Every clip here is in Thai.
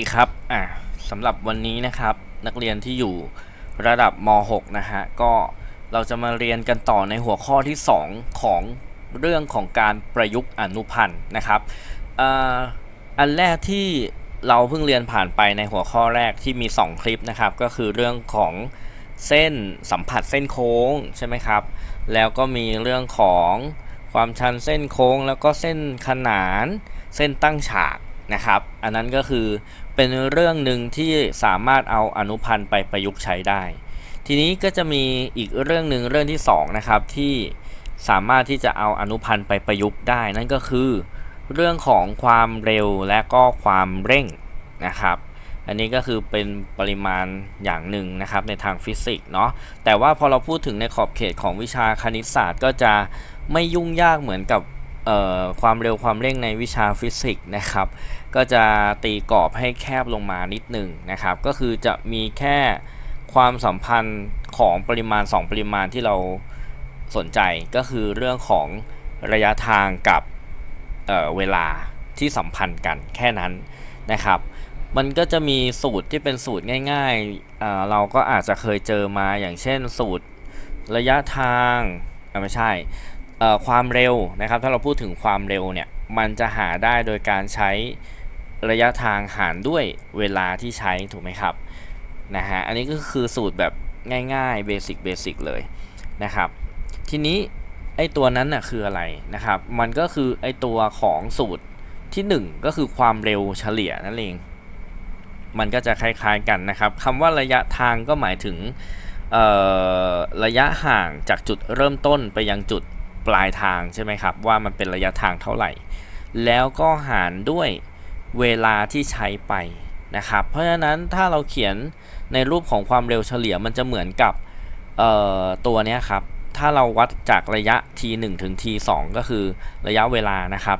ดีครับ อ่าสำหรับวันนี้นะครับ นักเรียนที่อยู่ระดับม .6 นะฮะ ก็เราจะมาเรียนกันต่อในหัวข้อที่ 2 ของเรื่องของการประยุกต์อนุพันธ์นะครับอ่าอันแรกที่เราเพิ่งเรียนผ่านไปในหัวข้อแรกที่มี 2 คลิปนะครับ ก็คือเรื่องของเส้นสัมผัสเส้นโค้งใช่ไหมครับ แล้วก็มีเรื่องของความชันเส้นโค้ง แล้วก็เส้นขนานเส้นตั้งฉากนะครับ อันนั้นก็คือ เป็นเรื่องหนึ่งที่สามารถเอาอนุพันธ์ไปประยุกต์ใช้ได้ ทีนี้ก็จะมีอีกเรื่องหนึ่งเรื่องที่2นะครับที่สามารถที่จะเอาอนุพันธ์ไปประยุกต์ได้ นั่นก็คือ เรื่องของความเร็วและก็ความเร่งนะครับ อันนี้ก็คือเป็นปริมาณอย่างหนึ่งนะครับในทางฟิสิกส์เนาะแต่ว่าพอเราพูดถึงในขอบเขตของวิชาคณิตศาสตร์ ก็จะไม่ยุ่งยากเหมือนกับ ความเร็วความเร่งในวิชาฟิสิกส์นะครับ ก็จะตีกรอบให้แคบลงมานิดหนึ่งนะครับ ก็คือจะมีแค่ความสัมพันธ์ของปริมาณ 2 ปริมาณที่เราสนใจก็คือเรื่องของระยะทางกับเเวลาที่สัมพันธ์กันแค่นั้นนะครับ มันก็จะมีสูตรที่เป็นสูตรง่ายๆเราก็อาจจะเคยเจอมาอย่างเช่นสูตรระยะทางไม่ใช่ ความเร็วนะครับ ถ้าเราพูดถึงความเร็วเนี่ย มันจะหาได้โดยการใช้ระยะทางหารด้วยเวลาที่ใช้ถูกไหมครับนะฮะอันนี้ก็คือสูตรแบบง่ายๆเบสิกเบสิกเลยนะครับ ทีนี้ไอตัวนั้นน่ะคืออะไรนะครับ มันก็คือไอตัวของสูตรที่ 1 ก็คือความเร็วเฉลี่ยนั่นเอง มันก็จะคล้ายๆกันนะครับคำว่าระยะทางก็หมายถึงระยะห่างจากจุดเริ่มต้นไปยังจุด ปลายทางใช่ไหมครับ ว่ามันเป็นระยะทางเท่าไหร่ แล้วก็หารด้วยเวลาที่ใช้ไปนะครับ เพราะฉะนั้นถ้าเราเขียนในรูปของความเร็วเฉลี่ยมันจะเหมือนกับตัวนี้ครับ ถ้าเราวัดจากระยะ t 1ถึง t 2ก็คือระยะเวลานะครับ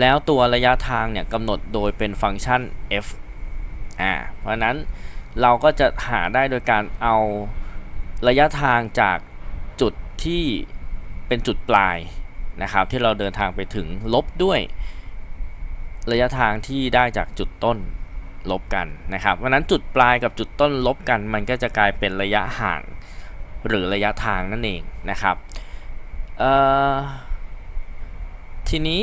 แล้วตัวระยะทางเนี่ยกำหนดโดยเป็นฟังก์ชัน f อ่า เพราะนั้นเราก็จะหาได้โดยการเอาระยะทางจากจุดที่ เป็นจุดปลายนะครับ ที่เราเดินทางไปถึงลบด้วย ระยะทางที่ได้จากจุดต้นลบกันนะครับเพราะนั้นจุดปลายกับจุดต้นลบกัน มันก็จะกลายเป็นระยะห่างหรือระยะทางนั่นเองนะครับทีนี้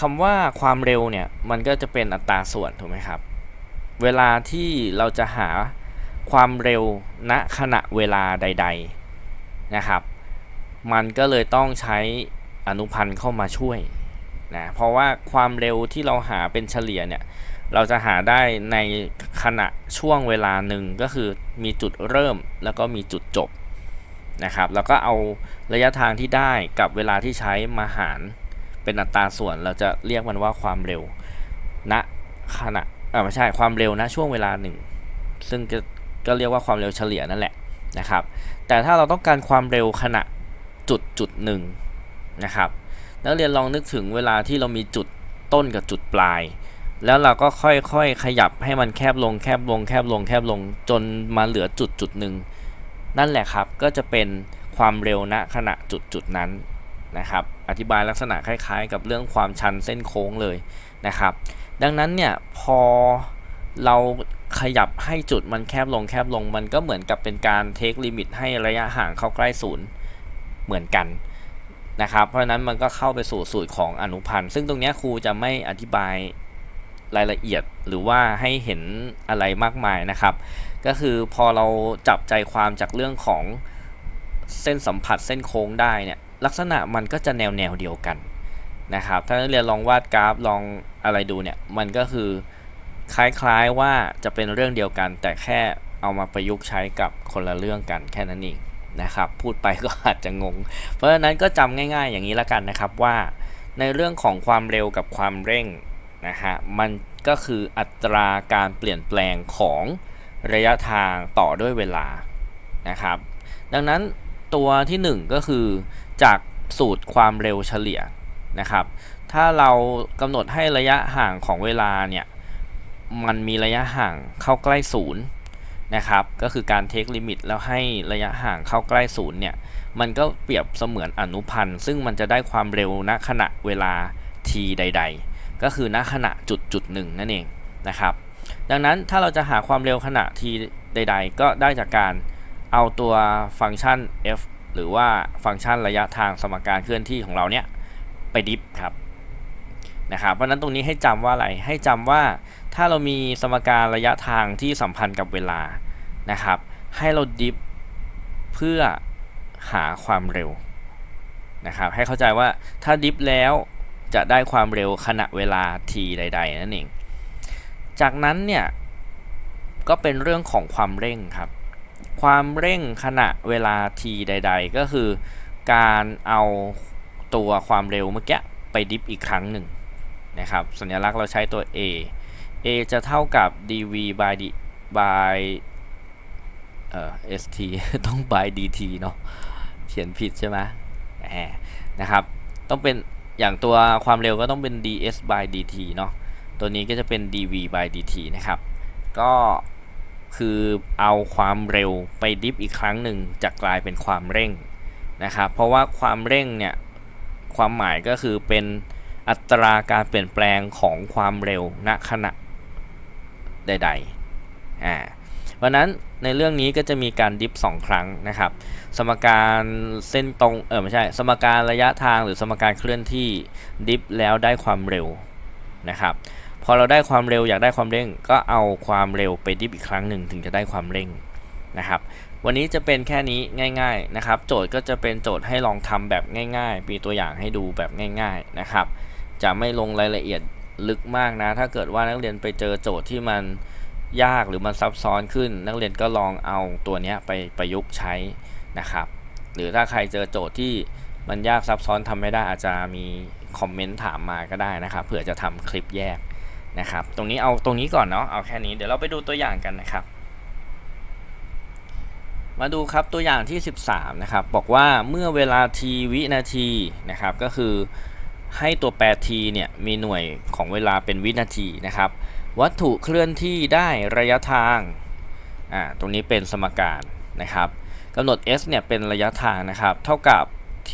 คำว่าความเร็วเนี่ยมันก็จะเป็นอัตราส่วนถูกไหมครับ เวลาที่เราจะหาความเร็วณขณะเวลาใด ๆนะครับ มันก็เลยต้องใช้อนุพันธ์เข้ามาช่วยนะเพราะว่าความเร็วที่เราหาเป็นเฉลี่ยเนี่ยเราจะหาได้ในขณะช่วงเวลาหนึ่งก็คือมีจุดเริ่มแล้วก็มีจุดจบนะครับแล้วก็เอาระยะทางที่ได้กับเวลาที่ใช้มาหารเป็นอัตราส่วนเราจะเรียกมันว่าความเร็วณนะขณะอ่าไม่ใช่ความเร็วณนะช่วงเวลาหนึ่งซึ่งก็เรียกว่าความเร็วเฉลี่ยนั่นแหละนะครับ แต่ถ้าเราต้องการความเร็วขณะ จุดจุดหนึ่งนะครับ นักเรียนลองนึกถึงเวลาที่เรามีจุดต้นกับจุดปลาย แล้วเราก็ค่อยๆขยับให้มันแคบลงแคบลงแคบลงแคบลงจนมาเหลือจุดจุดหนึ่งนั่นแหละครับก็จะเป็นความเร็วณขณะจุดจุดนั้นนะครับ อธิบายลักษณะคล้ายๆ กับเรื่องความชันเส้นโค้งเลยนะครับ ดังนั้นเนี่ยพอเราขยับให้จุดมันแคบลงแคบลงมันก็เหมือนกับเป็นการเทคลิมิตให้ระยะห่างเข้าใกล้ศูนย์ เหมือนกันนะครับ เพราะฉะนั้นมันก็เข้าไปสู่สูตรของอนุพันธ์ ซึ่งตรงนี้ครูจะไม่อธิบายรายละเอียดหรือว่าให้เห็นอะไรมากมายนะครับ ก็คือพอเราจับใจความจากเรื่องของเส้นสัมผัสเส้นโค้งได้เนี่ยลักษณะมันก็จะแนวแนวเดียวกันนะครับ ถ้านักเรียนลองวาดกราฟลองอะไรดูเนี่ยมันก็คือคล้ายๆว่าจะเป็นเรื่องเดียวกัน แต่แค่เอามาประยุกต์ใช้กับคนละเรื่องกันแค่นั้นเอง นะครับ พูดไปก็อาจจะงง เพราะฉะนั้นก็จำง่าย ๆ อย่างนี้ล้วกันนะครับว่า ในเรื่องของความเร็วกับความเร่งนะฮะมันก็คืออัตราการเปลี่ยนแปลงของระยะทางต่อด้วยเวลานะครับ ดังนั้นตัวที่ 1 ก็คือจากสูตรความเร็วเฉลี่ยนะครับ ถ้าเรากำหนดให้ระยะห่างของเวลาเนี่ย มันมีระยะห่างเข้าใกล้ศูนย์ นะครับ ก็คือการเทคลิมิตแล้วให้ระยะห่างเข้าใกล้ศูนย์เนี่ย มันก็เปรียบเสมือนอนุพันธ์ ซึ่งมันจะได้ความเร็วณขณะเวลา t ใด ๆ ก็คือณขณะจุดจุดหนึ่งนั่นเองนะครับ ดังนั้นถ้าเราจะหาความเร็วขณะ t ใด ๆ ก็ได้จากการเอาตัวฟังก์ชัน f หรือว่าฟังก์ชันระยะทางสมการเคลื่อนที่ของเราเนี่ยไปดิฟครับนะครับ เพราะฉะนั้นตรงนี้ให้จำว่าอะไรให้จำว่า ถ้าเรามีสมการระยะทางที่สัมพันธ์กับเวลานะครับ ให้เราดิฟเพื่อหาความเร็วนะครับ ให้เข้าใจว่าถ้าดิฟแล้วจะได้ความเร็วขณะเวลา t ใด ๆ นั่นเอง จากนั้นเนี่ยก็เป็นเรื่องของความเร่งครับ ความเร่งขณะเวลา t ใด ๆ ก็คือการเอาตัวความเร็วเมื่อกี้ไปดิฟอีกครั้งหนึ่งนะครับ สัญลักษณ์เราใช้ตัว a a จะเท่ากับ dv by d by เอ่อ st ต้อง by dt เนาะเขียนผิดใช่ไหมแหมนะครับ ต้องเป็นอย่างตัวความเร็วก็ต้องเป็น ds by dt เนาะตัวนี้ก็จะเป็น dv by dt นะครับ ก็คือเอาความเร็วไปดิฟอีกครั้งหนึ่งจะกลายเป็นความเร่งนะครับ เพราะว่าความเร่งเนี่ย ความหมายก็คือเป็นอัตราการเปลี่ยนแปลงของความเร็วณขณะ ใดๆอ่าเพราะนั้นในเรื่องนี้ก็จะมีการดิฟสองครั้งนะครับ สมการเส้นตรงเออไม่ใช่ สมการระยะทางหรือสมการเคลื่อนที่ดิฟแล้วได้ความเร็วนะครับพอเราได้ความเร็วอยากได้ความเร่ง ก็เอาความเร็วไปดิฟอีกครั้งหนึ่งถึงจะได้ความเร่งนะครับ วันนี้จะเป็นแค่นี้ง่าย ๆนะครับ โจทย์ก็จะเป็นโจทย์ให้ลองทำแบบง่าย ๆ มีตัวอย่างให้ดูแบบง่าย ๆนะครับ จะไม่ลงรายละเอียด ลึกมากนะ ถ้าเกิดว่านักเรียนไปเจอโจทย์ที่มันยากหรือมันซับซ้อนขึ้น นักเรียนก็ลองเอาตัวนี้ไปประยุกต์ใช้นะครับ หรือถ้าใครเจอโจทย์ที่มันยากซับซ้อนทำไม่ได้อาจจะมีคอมเมนต์ถามมาก็ได้นะครับเผื่อจะทำคลิปแยกนะครับ ตรงนี้เอาตรงนี้ก่อนเนาะเอาแค่นี้เดี๋ยวเราไปดูตัวอย่างกันนะครับมาดูครับตัวอย่างที่ 13 นะครับ บอกว่าเมื่อเวลา t วินาทีนะครับ ก็คือ ให้ตัวแปร t เนี่ยมีหน่วยของเวลาเป็นวินาทีนะครับ วัตถุเคลื่อนที่ได้ระยะทางอ่าตรงนี้เป็นสมการนะครับกำหนด s เนี่ยเป็นระยะทางนะครับ เท่ากับ t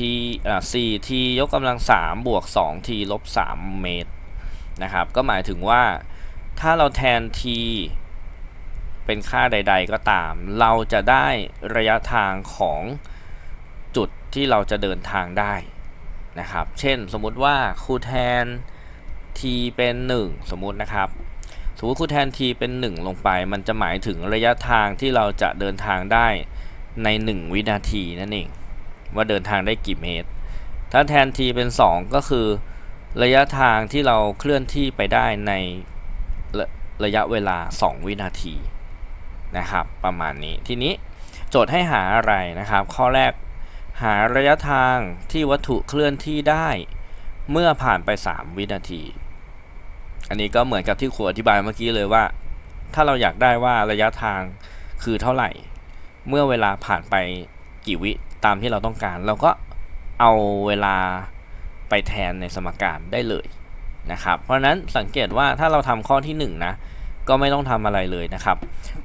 อ่า 4 t ยกกำลัง 3 บวก 2 t ลบ 3 เมตรนะครับ ก็หมายถึงว่าถ้าเราแทน t เป็นค่าใด ๆ ก็ตาม เราจะได้ระยะทางของจุดที่เราจะเดินทางได้ นะครับ เช่นสมมุติว่าครูแทน t เป็น 1 สมมุตินะครับ สมมติครูแทน t เป็น 1 ลงไป มันจะหมายถึงระยะทางที่เราจะเดินทางได้ใน 1 วินาทีนั่นเอง ว่าเดินทางได้กี่เมตร ถ้าแทน t เป็น 2 ก็คือ ระยะทางที่เราเคลื่อนที่ไปได้ในระระยะเวลา 2 วินาทีนะครับ ประมาณนี้ทีนี้โจทย์ให้หาอะไรนะครับ ข้อแรก หาระยะทางที่วัตถุเคลื่อนที่ได้ เมื่อผ่านไป 3 วินาที อันนี้ก็เหมือนกับที่ครูอธิบายเมื่อกี้เลยว่า ถ้าเราอยากได้ว่าระยะทางคือเท่าไหร่ เมื่อเวลาผ่านไปกี่วิตามที่เราต้องการ เราก็เอาเวลาไปแทนในสมการได้เลยนะครับ เพราะนั้นสังเกตว่าถ้าเราทำข้อที่ 1 นะ ก็ไม่ต้องทำอะไรเลยนะครับ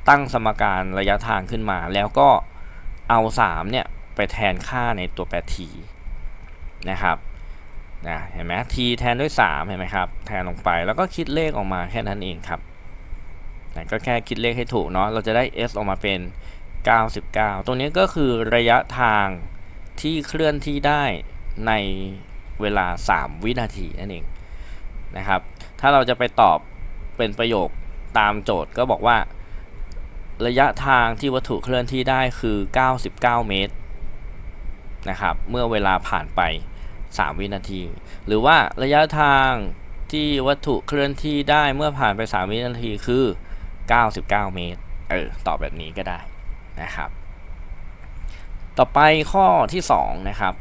ตั้งสมการระยะทางขึ้นมาแล้วก็เอา 3 เนี่ย ไปแทนค่าในตัวแปร t นะครับนะเห็นไหม t แทนด้วย 3 เห็นไหมครับ แทนลงไปแล้วก็คิดเลขออกมาแค่นั้นเองครับนะก็แค่คิดเลขให้ถูกเนาะ เราจะได้ s ออกมาเป็น 99 ตรงนี้ก็คือระยะทางที่เคลื่อนที่ได้ในเวลา 3 วินาทีนั่นเองนะครับ ถ้าเราจะไปตอบเป็นประโยคตามโจทย์ก็บอกว่า ระยะทางที่วัตถุเคลื่อนที่ได้คือ 99 เมตร นะครับเมื่อเวลาผ่านไป 3 วินาที หรือว่าระยะทางที่วัตถุเคลื่อนที่ได้เมื่อผ่านไป 3 วินาทีคือ 99 เมตรเออตอบแบบนี้ก็ได้นะครับ ต่อไปข้อที่ 2 นะครับ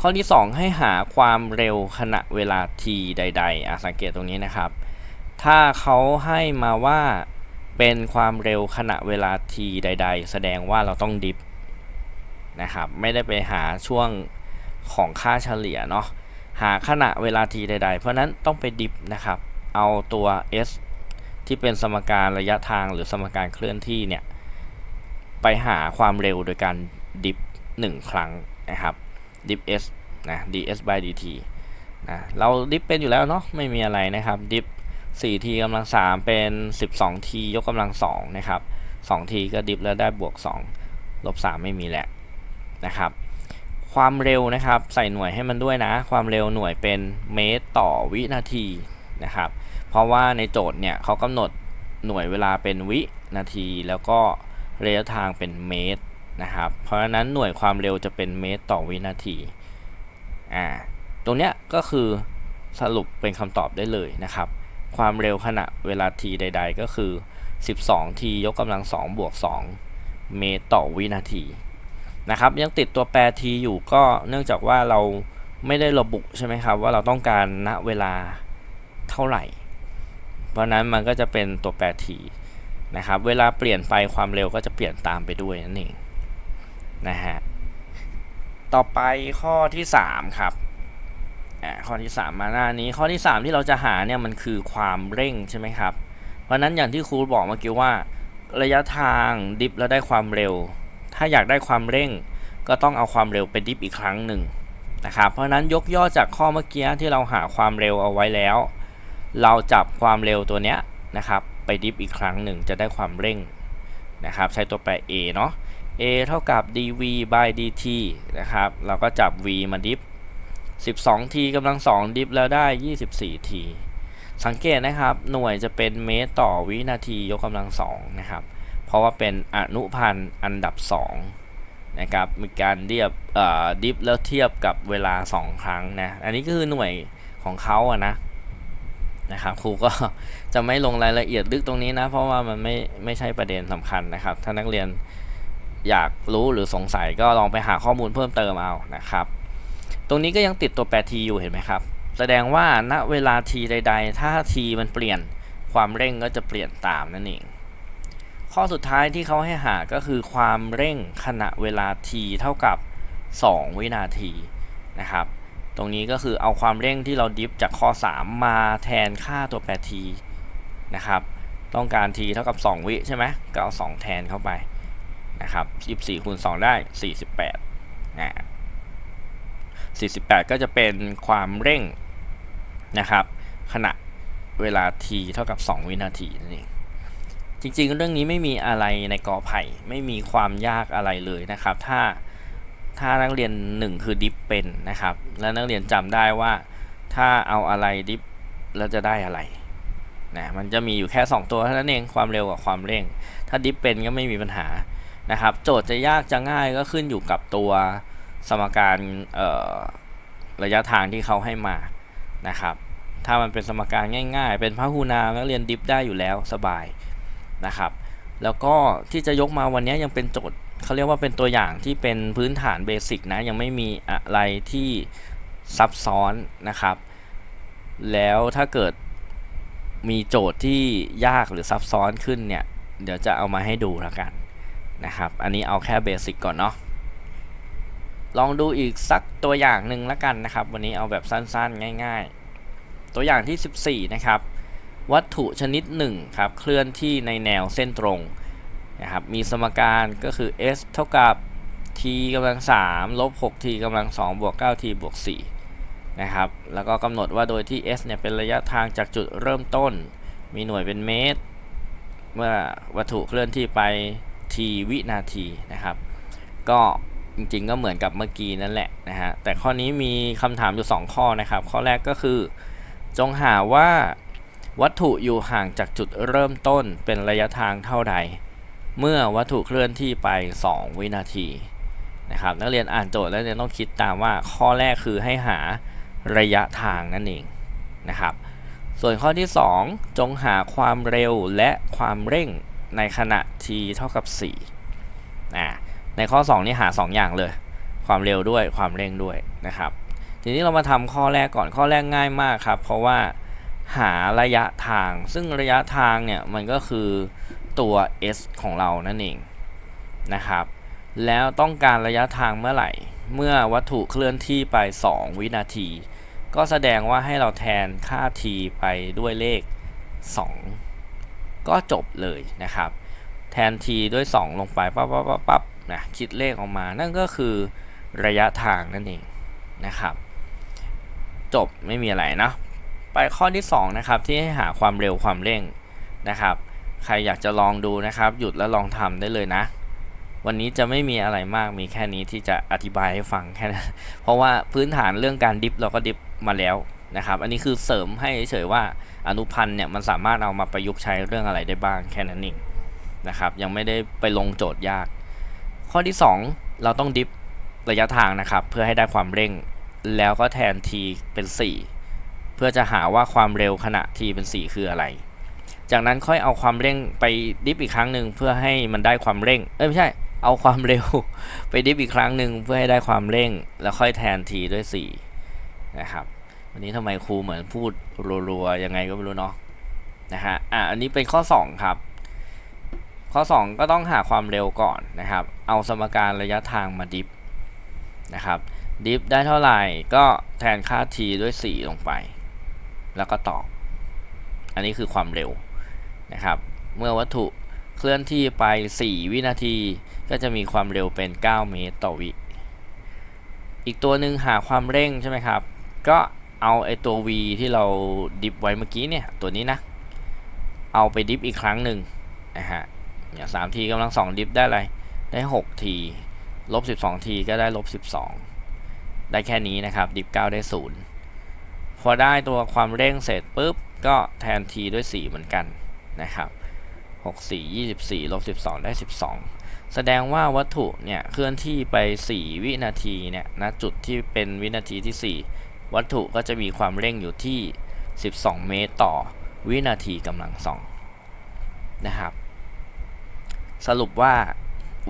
ข้อที่ 2 ให้หาความเร็วขณะเวลา t ใดๆอะสังเกตตรงนี้นะครับ ถ้าเขาให้มาว่าเป็นความเร็วขณะเวลา t ใด ๆ แสดงว่าเราต้องดิฟ นะครับ ไม่ได้ไปหาช่วงของค่าเฉลี่ยเนาะหาขณะเวลา t ใด ๆ เพราะนั้นต้องไปดิฟนะครับ เอาตัว s ที่เป็นสมการระยะทางหรือสมการเคลื่อนที่เนี่ย ไปหาความเร็วโดยการดิฟ1ครั้งนะครับดิฟ s นะ ds by dt นะเราดิฟเป็นอยู่แล้วเนาะไม่มีอะไรนะครับดิฟ 4 t กำลัง 3 เป็น 12 t ยกกำลัง2นะครับ 2 t ก็ดิฟแล้วได้บวก 2 ลบ 3 ไม่มีแหละ นะครับ ความเร็วนะครับใส่หน่วยให้มันด้วยนะ ความเร็วหน่วยเป็นเมตรต่อวินาทีนะครับ เพราะว่าในโจทย์เนี่ยเขากำหนดหน่วยเวลาเป็นวินาที แล้วก็ระยะทางเป็นเมตรนะครับ เพราะฉะนั้นหน่วยความเร็วจะเป็นเมตรต่อวินาทีอ่าตรงเนี้ยก็คือสรุปเป็นคำตอบได้เลยนะครับ ความเร็วขณะเวลา t ใด ๆ ก็คือ 12 t ยกกำลัง2บวก2เมตรต่อวินาที นะครับ ยังติดตัวแปร t อยู่ก็เนื่องจากว่าเราไม่ได้ระบุใช่ไหมครับ ว่าเราต้องการณเวลาเท่าไหร่ เพราะนั้นมันก็จะเป็นตัวแปร t นะครับ เวลาเปลี่ยนไปความเร็วก็จะเปลี่ยนตามไปด้วยนั่นเองนะฮะต่อไปข้อที่ 3 ครับอ่าข้อที่ 3 มาหน้านี้ข้อที่ 3 ที่เราจะหาเนี่ยมันคือความเร่งใช่ไหมครับ เพราะนั้นอย่างที่ครูบอกเมื่อกี้ว่า ระยะทางดิฟแล้วได้ความเร็ว ถ้าอยากได้ความเร่ง ก็ต้องเอาความเร็วไปดิฟอีกครั้งหนึ่งนะครับ เพราะนั้นยกย่อจากข้อเมื่อกี้ที่เราหาความเร็วเอาไว้แล้ว เราจับความเร็วตัวเนี้ยนะครับไปดิฟอีกครั้งหนึ่งจะได้ความเร่งนะครับใช้ตัวแปร a เนาะ a เท่ากับ dv by dt นะครับเราก็จับ v มาดิฟ12 t กำลัง 2 ดิฟแล้วได้ 24 t สังเกตนะครับหน่วยจะเป็นเมตรต่อวินาทียกกำลัง2นะครับ เพราะว่าเป็นอนุพันธ์อันดับ 2 นะครับ มีการเรียบดิฟแล้วเทียบกับเวลา 2 ครั้งนะ อันนี้ก็คือหน่วยของเขาอะนะนะครับครูก็จะไม่ลงรายละเอียดลึกตรงนี้นะ เพราะว่ามันไม่ไม่ใช่ประเด็นสำคัญนะครับ ถ้านักเรียนอยากรู้หรือสงสัยก็ลองไปหาข้อมูลเพิ่มเติมเอานะครับ ตรงนี้ก็ยังติดตัวแปร t อยู่เห็นไหมครับ แสดงว่าณเวลา t ใด ๆ ถ้า t มันเปลี่ยนความเร่งก็จะเปลี่ยนตามนั่นเอง ข้อสุดท้ายที่เขาให้หาก็คือความเร่งขณะเวลา t เท่ากับ 2 วินาทีนะครับ ตรงนี้ก็คือเอาความเร่งที่เราดิฟจากข้อ 3 มาแทนค่าตัวแปร t นะครับ ต้องการ t เท่ากับ 2 วิใช่ไหมก็เอา 2 แทนเข้าไปนะครับ24คูณ2ได้ 48นะ48 ก็จะเป็นความเร่งนะครับขณะเวลา t เท่ากับ 2 วินาทีนั่นเอง จริงๆ เรื่องนี้ไม่มีอะไรในกอไผ่ ไม่มีความยากอะไรเลยนะครับ ถ้าถ้านักเรียน 1 คือดิฟเป็นนะครับ และนักเรียนจำได้ว่าถ้าเอาอะไรดิฟแล้วจะได้อะไรนะมันจะมีอยู่แค่ 2 ตัวเท่านั้นเองความเร็วกับความเร่ง ถ้าดิฟเป็นก็ไม่มีปัญหานะครับ โจทย์จะยากจะง่ายก็ขึ้นอยู่กับตัวสมการระยะทางที่เขาให้มานะครับ ถ้ามันเป็นสมการง่าย ๆ เป็นพหูนามนักเรียนดิฟได้อยู่แล้วสบาย นะครับ แล้วก็ที่จะยกมาวันนี้ยังเป็นโจทย์เขาเรียกว่าเป็นตัวอย่างที่เป็นพื้นฐานเบสิกนะ ยังไม่มีอะไรที่ซับซ้อนนะครับ แล้วถ้าเกิดมีโจทย์ที่ยากหรือซับซ้อนขึ้นเนี่ย เดี๋ยวจะเอามาให้ดูแล้วกันนะครับ อันนี้เอาแค่เบสิกก่อนเนาะลองดูอีกสักตัวอย่างหนึ่งแล้วกันนะครับ วันนี้เอาแบบสั้นๆ ง่าย ๆ ตัวอย่างที่ 14 นะครับ วัตถุชนิด1ครับเคลื่อนที่ในแนวเส้นตรงนะครับมีสมการก็คือ s เท่ากับ t กำลัง3ลบ 6t กำลัง2บวก 9t บวก4นะครับแล้วก็กำหนดว่าโดยที่ s เนี่ยเป็นระยะทางจากจุดเริ่มต้น มีหน่วยเป็นเมตร เมื่อวัตถุเคลื่อนที่ไป t วินาทีนะครับก็จริงๆก็เหมือนกับเมื่อกี้นั่นแหละนะฮะแต่ข้อนี้มีคำถามอยู่ 2 ข้อนะครับ ข้อแรกก็คือ จงหาว่า วัตถุอยู่ห่างจากจุดเริ่มต้นเป็นระยะทางเท่าใด เมื่อวัตถุเคลื่อนที่ไป 2 วินาทีนะครับนักเรียนอ่านโจทย์แล้วเนี่ยต้องคิดตามว่าข้อแรกคือให้หาระยะทางนั่นเองนะครับ ส่วนข้อที่ 2 จงหาความเร็วและความเร่งในขณะ t เท่ากับ4อ่าในข้อ 2 นี่หา 2 อย่างเลย ความเร็วด้วยความเร่งด้วยนะครับ ทีนี้เรามาทำข้อแรกก่อนข้อแรกง่ายมากครับ เพราะว่า หาระยะทาง ซึ่งระยะทางเนี่ยมันก็คือตัว s ของเรานั่นเองนะครับ แล้วต้องการระยะทางเมื่อไหร่ เมื่อวัตถุเคลื่อนที่ไป 2 วินาที ก็แสดงว่าให้เราแทนค่า t ไปด้วยเลข 2 ก็จบเลยนะครับ แทน t ด้วย 2 ลงไปปั๊บปั๊บปั๊บปั๊บนะคิดเลขออกมานั่นก็คือระยะทางนั่นเองนะครับ จบไม่มีอะไรนะ ไปข้อที่สองนะครับที่ให้หาความเร็วความเร่งนะครับ ใครอยากจะลองดูนะครับ หยุดแล้วลองทำได้เลยนะ วันนี้จะไม่มีอะไรมากมีแค่นี้ที่จะอธิบายให้ฟังแค่นั้นเพราะว่าพื้นฐานเรื่องการดิฟเราก็ดิฟมาแล้วนะครับ อันนี้คือเสริมให้เฉยว่าอนุพันธ์เนี่ยมันสามารถเอามาประยุกต์ใช้เรื่องอะไรได้บ้างแค่นั้นเองนะครับ ยังไม่ได้ไปลงโจทย์ยาก ข้อที่ 2 เราต้องดิฟระยะทางนะครับ เพื่อให้ได้ความเร่ง แล้วก็แทน t เป็น 4 เพื่อจะหาว่าความเร็วขณะ t เป็น 4 คืออะไร จากนั้นค่อยเอาความเร่งไปดิฟอีกครั้งหนึ่งเพื่อให้มันได้ความเร่ง เอ้ยไม่ใช่ เอาความเร็ว ไปดิฟอีกครั้งหนึ่งเพื่อให้ได้ความเร่ง แล้วค่อยแทน t ด้วย 4 นะครับ วันนี้ทำไมครูเหมือนพูดรัวๆยังไงก็ไม่รู้เนาะ นะฮะ อะ อันนี้เป็นข้อ 2 ครับ ข้อ 2 ก็ต้องหาความเร็วก่อนนะครับ เอาสมการระยะทางมาดิฟนะครับ ดิฟได้เท่าไหร่ก็แทนค่า t ด้วย 4 ลงไป แล้วก็ตอบอันนี้คือความเร็วนะครับ เมื่อวัตถุเคลื่อนที่ไป 4 วินาที ก็จะมีความเร็วเป็น 9 เมตรต่อวิ อีกตัวหนึ่งหาความเร่งใช่ไหมครับ ก็เอาไอตัว v ที่เราดิฟไว้เมื่อกี้เนี่ย ตัวนี้นะ เอาไปดิฟอีกครั้งหนึ่งนะฮะอย่างสามทีกำลังสองดิฟได้อะไร ได้ 6 ที ลบ 12 ทีก็ได้ลบ 12 ได้แค่นี้นะครับ ดิฟ9ได้ 0 อได้ตัวความเร่งเสร็จปุ๊บ ก็แทน t ด้วย 4 เหมือนกันนะครับ 6 4 24ลบ12 ได้ 12 แสดงว่าวัตถุเนี่ยเคลื่อนที่ไป 4 วินาทีเนี่ยณจุดที่เป็นวินาทีที่ 4 วัตถุก็จะมีความเร่งอยู่ที่ 12 เมตรต่อวินาทีกำลังสองนะครับ สรุปว่า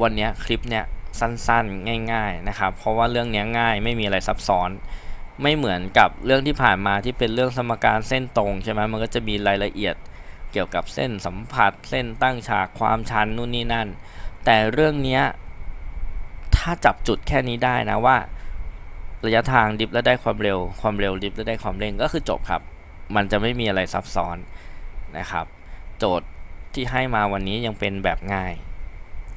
วันนี้คลิปเนี่ยสั้นๆ ง่าย ๆนะครับ เพราะว่าเรื่องนี้ง่ายไม่มีอะไรซับซ้อน ไม่เหมือนกับเรื่องที่ผ่านมาที่เป็นเรื่องสมการเส้นตรงใช่ไหมมันก็จะมีรายละเอียดเกี่ยวกับเส้นสัมผัส เส้นตั้งฉากความชันนู่นนี่นั่น แต่เรื่องนี้ถ้าจับจุดแค่นี้ได้นะว่า ระยะทางดิฟแล้วได้ความเร็ว ความเร็วดิฟแล้วได้ความเร่งก็คือจบครับ มันจะไม่มีอะไรซับซ้อนนะครับ โจทย์ที่ให้มาวันนี้ยังเป็นแบบง่าย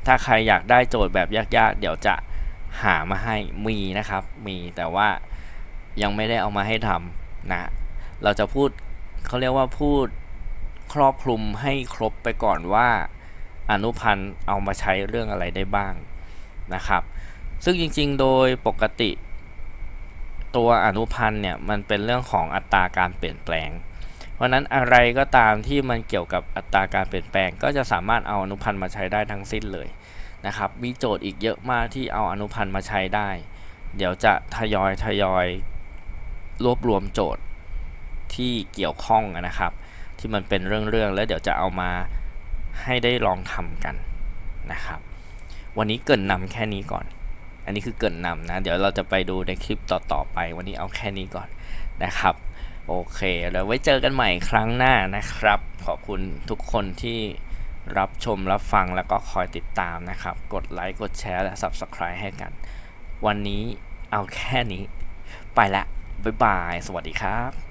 ถ้าใครอยากได้โจทย์แบบยากๆ เดี๋ยวจะหามาให้มีนะครับ มีแต่ว่า ยังไม่ได้เอามาให้ทำนะ เราจะพูดเขาเรียกว่าพูดครอบคลุมให้ครบไปก่อนว่าอนุพันธ์เอามาใช้เรื่องอะไรได้บ้างนะครับ ซึ่งจริงๆ โดยปกติ ตัวอนุพันธ์เนี่ยมันเป็นเรื่องของอัตราการเปลี่ยนแปลง เพราะนั้นอะไรก็ตามที่มันเกี่ยวกับอัตราการเปลี่ยนแปลง ก็จะสามารถเอาอนุพันธ์มาใช้ได้ทั้งสิ้นเลยนะครับ มีโจทย์อีกเยอะมากที่เอาอนุพันธ์มาใช้ได้ เดี๋ยวจะทยอยทยอย รวบรวมโจทย์ที่เกี่ยวข้องนะครับ ที่มันเป็นเรื่องๆแล้วเดี๋ยวจะเอามาให้ได้ลองทำกันนะครับ วันนี้เกรินนำแค่นี้ก่อน อันนี้คือเกรินนำนะ เดี๋ยวเราจะไปดูในคลิปต่อๆไป วันนี้เอาแค่นี้ก่อนนะครับ โอเคแล้วไว้เจอกันใหม่ครั้งหน้านะครับ ขอบคุณทุกคนที่รับชมรับฟังแล้วก็คอยติดตามนะครับ กดไลค์กดแชร์และ Subscribe ให้กัน วันนี้เอาแค่นี้ ไปละ บ๊ายบาย สวัสดีครับ